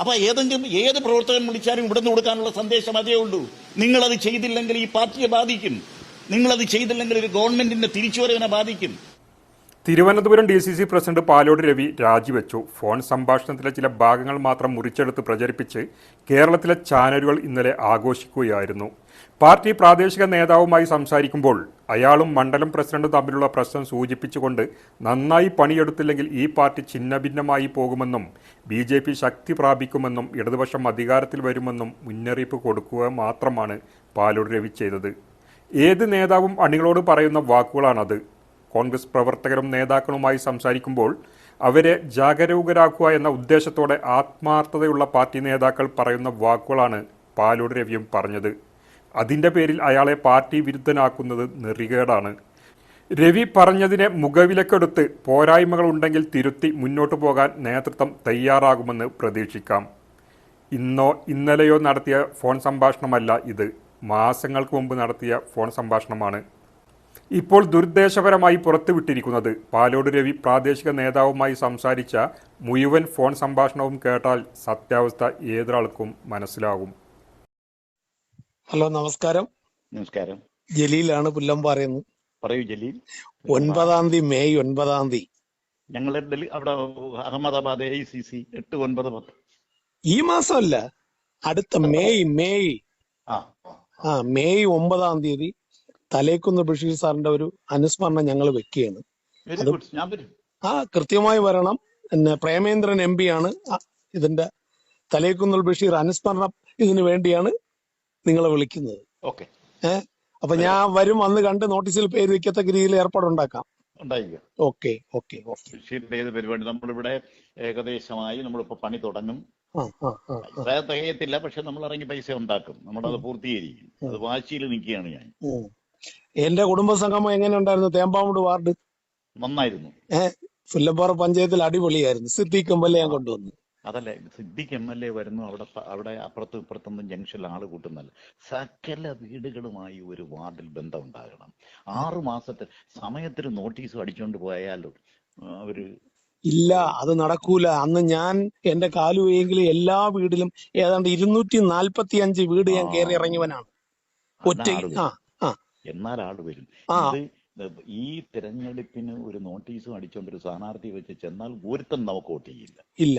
അപ്പൊ ഏതെങ്കിലും ഏത് പ്രവർത്തകൻ വിളിച്ചാലും ഇവിടുന്ന് കൊടുക്കാനുള്ള സന്ദേശം അതേ ഉള്ളൂ. നിങ്ങളത് ചെയ്തില്ലെങ്കിൽ ഈ പാർട്ടിയെ ബാധിക്കും. നിങ്ങളത് ചെയ്തില്ലെങ്കിൽ ഒരു ഗവൺമെന്റിന്റെ തിരിച്ചുവരവിനെ ബാധിക്കും. Thiruvananthapuram D C C president Palode Ravi രാജിവെച്ചു. ഫോൺ സംഭാഷണത്തിലെ ചില ഭാഗങ്ങൾ മാത്രം മുറിച്ചെടുത്ത് പ്രചരിപ്പിച്ച് കേരളത്തിലെ ചാനലുകൾ ഇന്നലെ ആഘോഷിക്കുകയായിരുന്നു. പാർട്ടി പ്രാദേശിക നേതാവുമായി സംസാരിക്കുമ്പോൾ അയാളും മണ്ഡലം പ്രസിഡന്റും തമ്മിലുള്ള പ്രശ്നം സൂചിപ്പിച്ചുകൊണ്ട് നന്നായി പണിയെടുത്തില്ലെങ്കിൽ ഈ പാർട്ടി ഛിന്നഭിന്നമായി പോകുമെന്നും ബി ജെ പി ശക്തി പ്രാപിക്കുമെന്നും ഇടതുപക്ഷം അധികാരത്തിൽ വരുമെന്നും മുന്നറിയിപ്പ് കൊടുക്കുക മാത്രമാണ് പാലോട് രവി ചെയ്തത്. ഏത് നേതാവും അണികളോട് പറയുന്ന വാക്കുകളാണത്. കോൺഗ്രസ് പ്രവർത്തകരും നേതാക്കളുമായി സംസാരിക്കുമ്പോൾ അവരെ ജാഗരൂകരാക്കുക എന്ന ഉദ്ദേശത്തോടെ ആത്മാർത്ഥതയുള്ള പാർട്ടി നേതാക്കൾ പറയുന്ന വാക്കുകളാണ് പാലോട് രവിയും പറഞ്ഞത്. അതിന്റെ പേരിൽ അയാളെ പാർട്ടി വിരുദ്ധനാക്കുന്നത് നെറികേടാണ്. രവി പറഞ്ഞതിനെ മുഖവിലക്കെടുത്ത് പോരായ്മകളുണ്ടെങ്കിൽ തിരുത്തി മുന്നോട്ടു പോകാൻ നേതൃത്വം തയ്യാറാകുമെന്ന് പ്രതീക്ഷിക്കാം. ഇന്നോ ഇന്നലെയോ നടത്തിയ ഫോൺ സംഭാഷണമല്ല ഇത്. മാസങ്ങൾക്ക് മുമ്പ് നടത്തിയ ഫോൺ സംഭാഷണമാണ്. ഇപ്പോൾ ദുരുദ്ദേശപരമായി പുറത്തുവിട്ടിരിക്കുന്നത്. പാലോട് രവി പ്രാദേശിക നേതാവുമായി സംസാരിച്ച മുഴുവൻ ഫോൺ സംഭാഷണവും കേട്ടാൽ സത്യാവസ്ഥ ഏതൊരാൾക്കും മനസ്സിലാകും ഹലോ നമസ്കാരം. നമസ്കാരം. ജലീലാണ് പുല്ലമ്പാറയെന്ന് പറയൂ ജലീൽ. ഒൻപതാം തീയതി മെയ് ഒൻപതാം തീയതി. ഞങ്ങൾ അവിടെ അഹമ്മദാബാദ് എ സി സി എട്ട് ഒൻപത് പത്ത്. ഈ മാസമല്ല അടുത്ത മെയ് മെയ്. ആ. ആ മെയ് ഒമ്പതാം തീയതി തലേക്കുന്ന് ബഷീർ സാറിന്റെ ഒരു അനുസ്മരണം ഞങ്ങൾ വെക്കുകയാണ്. ആ കൃത്യമായി വരണം. പിന്നെ പ്രേമേന്ദ്രൻ എം പി ആണ്. ഇതിന്റെ തലേക്കുന്നൽ ബഷീർ അനുസ്മരണം ഇതിനു വേണ്ടിയാണ് നിങ്ങളെ വിളിക്കുന്നത്. ഓക്കെ ഏഹ് അപ്പൊ ഞാൻ വരും അന്ന് കണ്ട് നോട്ടീസിൽ പേര് വെക്കത്തക്ക രീതിയിൽ ഏർപ്പാടുണ്ടാക്കാം ഓക്കെ ഓക്കെ ബഷീറിന്റെ ഏത് പരിപാടി? നമ്മളിവിടെ ഏകദേശമായി നമ്മളിപ്പോ പണി തുടങ്ങും. പൈസ തികയത്തില്ല പക്ഷെ നമ്മൾ ഇറങ്ങി പൈസ ഉണ്ടാക്കും. നമ്മളത് പൂർത്തീകരിക്കും. അത് വാശിയിൽ നിൽക്കുകയാണ് ഞാൻ. എന്റെ കുടുംബസംഗമം എങ്ങനെ ഉണ്ടായിരുന്നു തേമ്പാമൂട് വാർഡ്? നന്നായിരുന്നു. ഏഹ് പുല്ലപ്പാറ പഞ്ചായത്തിൽ അടിപൊളിയായിരുന്നു. സിദ്ദീഖ് എ ഞാൻ കൊണ്ടുവന്നു. അതല്ലേ സിദ്ദിഖ് എം എൽ എ വരുന്നു അവിടെ അവിടെ അപ്പുറത്തും ഇപ്പുറത്തൊന്നും ജംഗ്ഷനിൽ ആൾ കൂട്ടുന്നല്ല സകല വീടുകളുമായി ഒരു വാർഡിൽ ബന്ധം ഉണ്ടാകണം ആറു മാസത്തെ സമയത്തിന് നോട്ടീസ് അടിച്ചുകൊണ്ട് പോയാലോ അവർ ഇല്ല അത് നടക്കൂല. അന്ന് ഞാൻ എന്റെ കാലുവെങ്കിൽ എല്ലാ വീടിലും ഏതാണ്ട് ഇരുന്നൂറ്റി നാൽപ്പത്തി അഞ്ച് വീട് ഞാൻ കയറി ഇറങ്ങിയവനാണ്. ഒറ്റ ആ. എന്നാൽ ആൾ വരും. ഇത് ഈ തെരഞ്ഞെടുപ്പിന് ഒരു നോട്ടീസും അടിച്ചുകൊണ്ട് ഒരു സ്ഥാനാർത്ഥി വെച്ച് ചെന്നാൽ ഒരുത്തം നമുക്ക് വോട്ട് ചെയ്യില്ല. ഇല്ല.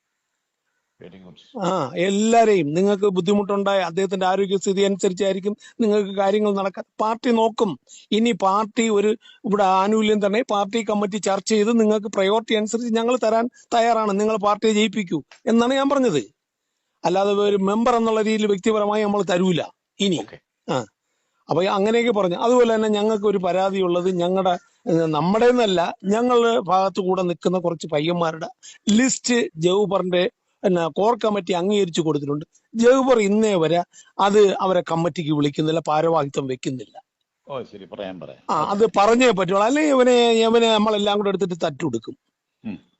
ആ എല്ലാരെയും നിങ്ങൾക്ക് ബുദ്ധിമുട്ടുണ്ടായ അദ്ദേഹത്തിന്റെ ആരോഗ്യസ്ഥിതി അനുസരിച്ചായിരിക്കും നിങ്ങൾക്ക് കാര്യങ്ങൾ നടക്കാൻ. പാർട്ടി നോക്കും. ഇനി പാർട്ടി ഒരു ഇവിടെ ആനുകൂല്യം തന്നെ പാർട്ടി കമ്മിറ്റി ചർച്ച ചെയ്ത് നിങ്ങൾക്ക് പ്രയോറിറ്റി അനുസരിച്ച് ഞങ്ങൾ തരാൻ തയ്യാറാണ്. നിങ്ങൾ പാർട്ടിയെ ജയിപ്പിക്കൂ എന്നാണ് ഞാൻ പറഞ്ഞത്. അല്ലാതെ ഒരു മെമ്പർ എന്നുള്ള രീതിയിൽ വ്യക്തിപരമായി നമ്മൾ തരൂല. ഇനി. ആ. അപ്പൊ അങ്ങനെയൊക്കെ പറഞ്ഞു. അതുപോലെ തന്നെ ഞങ്ങൾക്ക് ഒരു പരാതി ഉള്ളത് ഞങ്ങളുടെ നമ്മുടെ എന്നല്ല ഞങ്ങളുടെ ഭാഗത്തു കൂടെ നിൽക്കുന്ന കുറച്ച് പയ്യന്മാരുടെ ലിസ്റ്റ് ജൗബറിന്റെ പിന്നെ കോർ കമ്മിറ്റി അംഗീകരിച്ചു കൊടുത്തിട്ടുണ്ട്. ജവഹർ ഇന്നേ വരെ അത് അവരെ കമ്മിറ്റിക്ക് വിളിക്കുന്നില്ല ഭാരവാഹിത്വം വെക്കുന്നില്ല. ഓ ശരി. പറയാൻ പറയാം. ആ അത് പറഞ്ഞേ പറ്റുള്ളൂ. അല്ലെങ്കിൽ ഇവനെ ഇവനെ നമ്മളെല്ലാം കൂടെ എടുത്തിട്ട് തട്ടുകൊടുക്കും.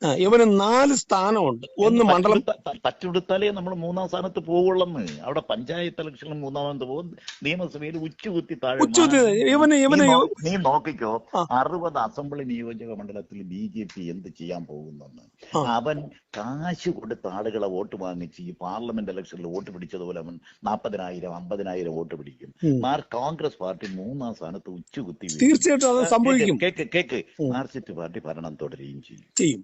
ഇവന് നാല് സ്ഥാനമുണ്ട്. ഒന്ന് മണ്ഡലം തട്ടിടുത്താലേ തച്ചുകൊടുത്താലേ നമ്മൾ മൂന്നാം സ്ഥാനത്ത് പോവുള്ളെന്ന്. അവിടെ പഞ്ചായത്ത് ഇലക്ഷനിൽ സ്ഥാനത്ത് പോകും. നിയമസഭയിൽ ഉച്ചുകുത്തി താഴെ. ഇവന് ഇവന് നീ നോക്കിക്കോ. അറുപത് അസംബ്ലി നിയോജക മണ്ഡലത്തിൽ ബി ജെ പി എന്ത് ചെയ്യാൻ പോകുന്നെന്ന്. അവൻ കാശ് കൊടുത്ത ആളുകളെ വോട്ട് വാങ്ങിച്ച് ഈ പാർലമെന്റ് ഇലക്ഷനിൽ വോട്ട് പിടിച്ചതുപോലെ അവൻ നാൽപ്പതിനായിരം അമ്പതിനായിരം വോട്ട് പിടിക്കും. മാർ കോൺഗ്രസ് പാർട്ടി മൂന്നാം സ്ഥാനത്ത് ഉച്ചുകുത്തി. തീർച്ചയായിട്ടും കേക്ക് കേക്ക് മാർസിസ്റ്റ് പാർട്ടി ഭരണം തുടരുകയും ചെയ്യും.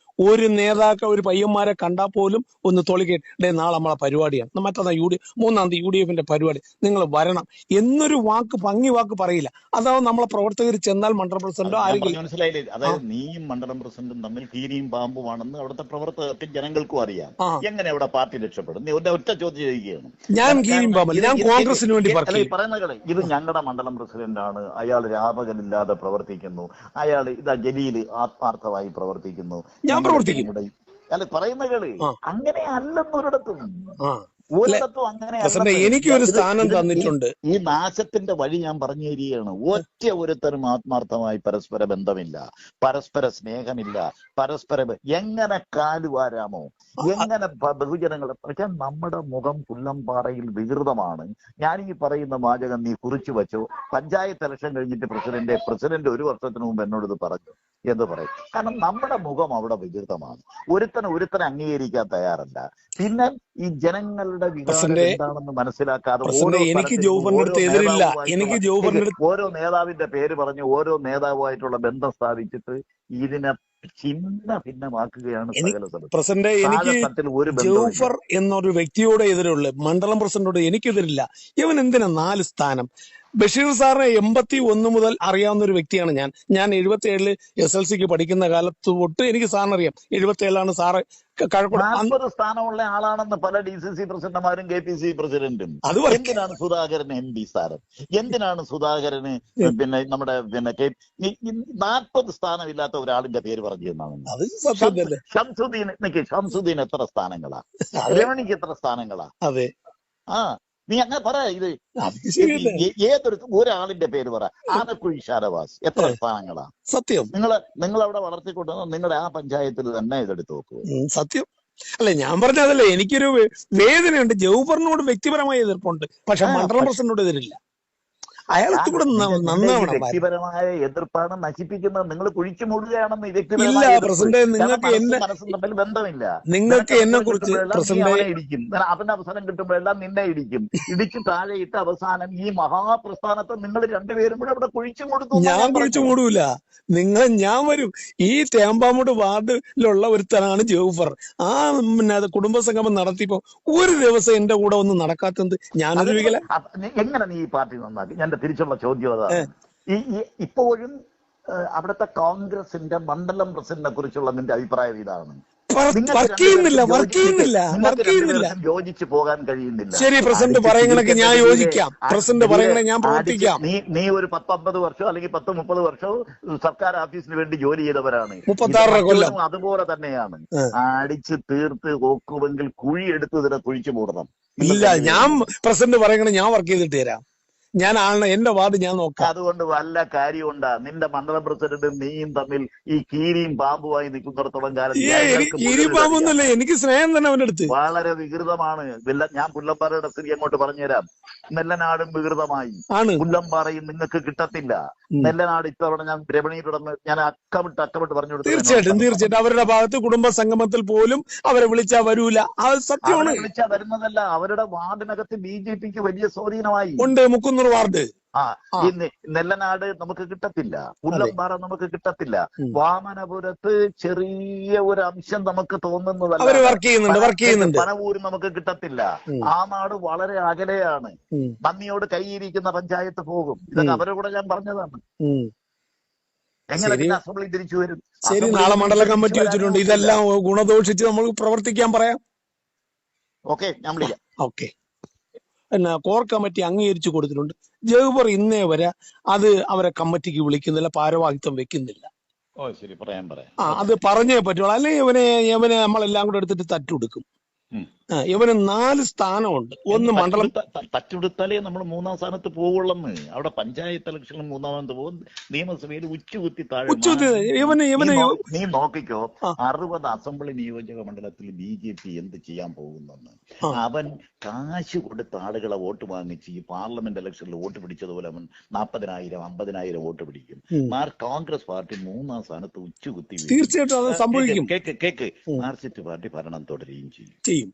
ഒരു നേതാക്കൾ ഒരു പയ്യന്മാരെ കണ്ടാൽ പോലും ഒന്ന് തൊളിക്കേട്ട് നാളെ നമ്മളെ പരിപാടിയാണ്. മറ്റന്നാ യു ഡി മൂന്നാം തീയതി യു ഡി എഫിന്റെ പരിപാടി. നിങ്ങൾ വരണം. എന്നൊരു വാക്ക് ഭംഗി വാക്ക് പറയില്ല. അതാവും നമ്മളെ പ്രവർത്തകർ ചെന്നാൽ മണ്ഡലം പ്രസിഡന്റോ ആരെങ്കിലും മനസ്സിലായില്ലേ? അതായത് നീയും മണ്ഡലം പ്രസിഡന്റും തമ്മിൽ കീരിയും പാമ്പുമാണെന്ന് അവിടുത്തെ പ്രവർത്തകർക്ക് ജനങ്ങൾക്കും അറിയാം. എങ്ങനെ അവിടെ പാർട്ടി രക്ഷപ്പെടും? നീ ഒറ്റ ചോദ്യം ചെയ്യുകയാണ് ഞാൻ കീരിയും പാമ്പല്ല ഞാൻ കോൺഗ്രസിന് വേണ്ടി പറയുന്നത് ഇത് ഞങ്ങളുടെ മണ്ഡലം പ്രസിഡന്റാണ്. അയാൾ രാപകലില്ലാതെ പ്രവർത്തിക്കുന്നു. അയാൾ ഇതാ ജലീൽ ആത്മാർത്ഥമായി പ്രവർത്തിക്കുന്നു. ഞാൻ പ്രവർത്തിക്കും. അല്ല പറയുന്ന കേൾ അങ്ങനെ അല്ലെന്നൊരിടത്തും ഒരിടത്തും അങ്ങനെ എനിക്ക് ഒരു സ്ഥാനം തന്നിട്ടുണ്ട്. ഈ നാശത്തിന്റെ വഴി ഞാൻ പറഞ്ഞു തരികയാണ് ഒറ്റ ഒരുത്തരും ആത്മാർത്ഥമായി പരസ്പര ബന്ധമില്ല. പരസ്പര സ്നേഹമില്ല. പരസ്പര എങ്ങനെ കാലുവാരാമോ? എങ്ങനെ ബഹുജനങ്ങൾ പക്ഷെ നമ്മുടെ മുഖം പുല്ലംപാറയിൽ വികൃതമാണ്. ഞാൻ ഈ പറയുന്ന വാചകം നീ കുറിച്ചു വെച്ചോ? പഞ്ചായത്ത് ഇലക്ഷൻ കഴിഞ്ഞിട്ട് പ്രസിഡന്റ് പ്രസിഡന്റ് ഒരു വർഷത്തിന് മുമ്പ് എന്നോട് ഇത് പറഞ്ഞു. എന്ന് പറയും. കാരണം നമ്മുടെ മുഖം അവിടെ വികൃതമാണ്. ഒരുത്തനെ ഒരുത്തനെ അംഗീകരിക്കാൻ തയ്യാറല്ല. പിന്നെ ഈ ജനങ്ങളുടെ വികാരം എന്താണെന്ന് മനസ്സിലാക്കാതെ ഓരോ എനിക്ക് എനിക്ക് ഓരോ നേതാവിന്റെ പേര് പറഞ്ഞ് ഓരോ നേതാവുമായിട്ടുള്ള ബന്ധം സ്ഥാപിച്ചിട്ട് ഇതിനെ ചിന്ന ഭിന്നമാക്കുകയാണ് പ്രസന്റ് പ്രസിഡന്റ് എനിക്ക് ജോഫർ എന്നൊരു വ്യക്തിയോട് എതിരുള്ളു മണ്ഡലം പ്രസിഡന്റോട് എനിക്കെതിരില്ല. ഇവൻ എന്തിനാ നാല് സ്ഥാനം? ബഷീർ സാറിനെ എൺപത്തി ഒന്ന് മുതൽ അറിയാവുന്ന ഒരു വ്യക്തിയാണ് ഞാൻ. ഞാൻ എഴുപത്തി ഏഴിൽ എസ് എൽ സിക്ക് പഠിക്കുന്ന കാലത്ത് തൊട്ട് എനിക്ക് സാറിന് അറിയാം എഴുപത്തി ഏഴിലാണ് സാറ് നാൽപ്പത് സ്ഥാനമുള്ള ആളാണെന്ന് പല ഡി സി സി പ്രസിഡന്റുമാരും കെ പി സി പ്രസിഡന്റും. അത് എന്തിനാണ് സുധാകരൻ എം പി സാറ്? എന്തിനാണ് സുധാകരന് പിന്നെ നമ്മുടെ പിന്നെ കെ നാൽപ്പത് സ്ഥാനമില്ലാത്ത ഒരാളിന്റെ പേര് പറഞ്ഞു എന്നാണ് അത് സത്യം തന്നെ ഷംസുദ്ദീൻ നിക്ക് ഷംസുദ്ദീൻ എത്ര സ്ഥാനങ്ങളാ? രമണിക്ക് എത്ര സ്ഥാനങ്ങളാ? അതെ. ആ. നീ അങ്ങനെ പറ ഇത്. ഏതൊരു ഒരാളിന്റെ പേര് പറ. ആനക്കുഴി ഷാരവാസ് എത്ര സ്ഥാനങ്ങളാ? സത്യം. നിങ്ങൾ നിങ്ങൾ അവിടെ വളർത്തിക്കൊണ്ടുവന്ന നിങ്ങളുടെ ആ പഞ്ചായത്തിൽ തന്നെ ഇതെടുത്ത് നോക്കുക സത്യം. അല്ല ഞാൻ പറഞ്ഞതല്ലേ എനിക്കൊരു വേദനയുണ്ട്. ജൗഫറിനോട് വ്യക്തിപരമായ എതിർപ്പുണ്ട്. പക്ഷെ മണ്ഡലം പ്രസിഡന്റിനോട് എതിരില്ല. അയാൾക്ക് കൂടെ നന്നാവണം വ്യക്തിപരമായ എതിർപ്പാണ് നശിപ്പിക്കുന്നത്. നിങ്ങൾ കുഴിച്ചു മൂടുകയാണെന്ന് ഇല്ല. പ്രസിഡന്റ് നിങ്ങൾക്ക് എന്നെ തമ്മിൽ ബന്ധമില്ല. നിങ്ങൾക്ക് എന്നെ കുറിച്ച് കിട്ടുമ്പോഴെല്ലാം നീ പ്രസിഡന്റ് അവനെ ഇടിക്കും. നിന- അവന് അവസരം കിട്ടുമ്പോഴെല്ലാം നിന്നെ ഇടിക്കും. ഇടിച്ചു താഴെ ഇട്ട് അവസാനം ഈ മഹാപ്രസ്ഥാനത്തെ നിങ്ങൾ രണ്ടുപേരും കൂടെ അവിടെ കുഴിച്ചു മൂടുന്നു ഞാൻ കുഴിച്ചു. മൂടൂല നിങ്ങൾ ഞാൻ വരും. ഈ തേമ്പാമൂട് വാർഡിലുള്ള ഒരുത്തനാണ് ജോഫർ. ആ പിന്നെ അത് കുടുംബസംഗമം നടത്തിയപ്പോ ഒരു ദിവസം എന്റെ കൂടെ ഒന്നും നടക്കാത്തത് ഞാനൊരു എങ്ങനെ നീ ഈ പാർട്ടി നന്നാക്കി? എന്റെ തിരിച്ചുള്ള ചോദ്യം അതാണ്. ഈ ഇപ്പോഴും അവിടുത്തെ കോൺഗ്രസിന്റെ മണ്ഡലം പ്രസിഡന്റിനെ കുറിച്ചുള്ള നിന്റെ അഭിപ്രായം ഇതാണ്. യോജിച്ചു പോകാൻ കഴിയുന്നില്ല. ശരി പ്രസിഡന്റ് പറയുന്നതൊക്കെ ഞാൻ യോജിക്കാം. പ്രസിഡന്റ് പറയുന്നത് പറയണേ ഞാൻ പ്രവർത്തിക്കാം. നീ നീ ഒരു പത്തൊമ്പത് വർഷം അല്ലെങ്കിൽ പത്ത് മുപ്പത് വർഷം സർക്കാർ ഓഫീസിന് വേണ്ടി ജോലി ചെയ്തവരാണ്. കൊല്ലം. അതുപോലെ തന്നെയാണ്. അടിച്ച് തീർത്ത് ഓക്കുമെങ്കിൽ കുഴി എടുത്ത് ഇതിനെ കുഴിച്ചു മൂടണം. ഇല്ല ഞാൻ പ്രസിഡന്റ് പറയുന്നത് ഞാൻ വർക്ക് ചെയ്തിട്ട് തരാം. ഞാൻ ആണ് എന്റെ വാർഡ് ഞാൻ നോക്കാം. അതുകൊണ്ട് വല്ല കാര്യമുണ്ടാ? നിന്റെ മണ്ഡലം പ്രസിഡന്റും നീയും തമ്മിൽ ഈ കീരിയും പാമ്പുമായി നിൽക്കുന്നിടത്തോളം കാലം കീരിയും മുഴുവൻ എനിക്ക് സ്നേഹം തന്നെ അവന്റെ അടുത്ത്. വളരെ വികൃതമാണ്. ഞാൻ പുല്ലമ്പാറയുടെ സ്ഥിതി അങ്ങോട്ട് പറഞ്ഞുതരാം. നെല്ലനാടും വികൃതമായി. പുല്ലമ്പാറയും നിങ്ങൾക്ക് കിട്ടത്തില്ല. നെല്ലനാട് ഇത്തവണ ഞാൻ രമണിയിലൂടെ ഞാൻ അക്കമിട്ട് അക്കമിട്ട് പറഞ്ഞു കൊടുത്തു തീർച്ചയായിട്ടും തീർച്ചയായിട്ടും. അവരുടെ ഭാഗത്ത് കുടുംബ സംഗമത്തിൽ പോലും അവരെ വിളിച്ചാ വരൂല. അത് സത്യമാണ്. അവരെ വിളിച്ചാ വരുന്നതല്ല. അവരുടെ വാർഡിനകത്ത് ബി ജെ പിക്ക് വലിയ സ്വാധീനമായി. ഉണ്ട് മുക്കുന്നൂർ വാർഡ്. ആ. ഈ നെല്ലനാട് നമുക്ക് കിട്ടത്തില്ല. പുല്ലമ്പാറ നമുക്ക് കിട്ടത്തില്ല. വാമനപുരത്ത് ചെറിയ ഒരു അംശം നമുക്ക് തോന്നുന്നതല്ല. വർക്ക് ചെയ്യുന്നുണ്ട് വർക്ക് ചെയ്യുന്നുണ്ട്. പനവൂര് നമുക്ക് കിട്ടത്തില്ല. ആ നാട് വളരെ അകലെയാണ്. നന്ദിയോട് കൈയിരിക്കുന്ന പഞ്ചായത്ത് പോകും. ഇതൊക്കെ അവരെ അവരുടെ കൂടെ ഞാൻ പറഞ്ഞതാണ്. എങ്ങനെ. പിന്നെ അസംബ്ലി തിരിച്ചു വരും? ശരി നാളെ മണ്ഡല കമ്മിറ്റി വെച്ചിട്ടുണ്ട്. ഇതെല്ലാം ഗുണദോഷിച്ച് നമ്മൾ പ്രവർത്തിക്കാൻ പറയാം. ഓക്കെ ഞാൻ വിളിക്കാം. ഓക്കെ. പിന്നെ കോർ കമ്മിറ്റി അംഗീകരിച്ചു കൊടുത്തിട്ടുണ്ട്. ജവഹർ ഇന്നേ വരെ അത് അവരെ കമ്മിറ്റിക്ക് വിളിക്കുന്നില്ല ഭാരവാഹിത്വം വെക്കുന്നില്ല. ഓ ശരി. പറയാൻ പറയാം. ആ അത് പറഞ്ഞേ പറ്റുള്ളൂ. അല്ലെങ്കിൽ ഇവനെ ഇവനെ നമ്മളെല്ലാം കൂടെ എടുത്തിട്ട് തട്ടുകൊടുക്കും. ഇവന് നാല് സ്ഥാനമുണ്ട്. ഒന്ന് മണ്ഡലം തച്ചുകൊടുത്ത- നമ്മൾ മൂന്നാം സ്ഥാനത്ത് പോവുള്ളന്ന്. അവിടെ പഞ്ചായത്ത് ഇലക്ഷനിൽ മൂന്നാമത് പോകും. നിയമസഭയിൽ ഉച്ചകുത്തി താഴെ. ഇവന് നീ ഇവന് നീ നോക്കിക്കോ. അറുപത് അസംബ്ലി നിയോജക മണ്ഡലത്തിൽ ബി ജെ പി എന്ത് ചെയ്യാൻ പോകുന്നെന്ന്. അവൻ കാശ് കൊടുത്ത ആളുകളെ വോട്ട് വാങ്ങിച്ച് ഈ പാർലമെന്റ് ഇലക്ഷനിൽ വോട്ട് പിടിച്ചതുപോലെ അവൻ നാൽപ്പതിനായിരം അമ്പതിനായിരം വോട്ട് പിടിക്കും. മാർ കോൺഗ്രസ് പാർട്ടി മൂന്നാം സ്ഥാനത്ത് ഉച്ചകുത്തി. തീർച്ചയായിട്ടും കേക്ക് കേക്ക് മാർസിസ്റ്റ് പാർട്ടി ഭരണം തുടരുകയും ചെയ്യും.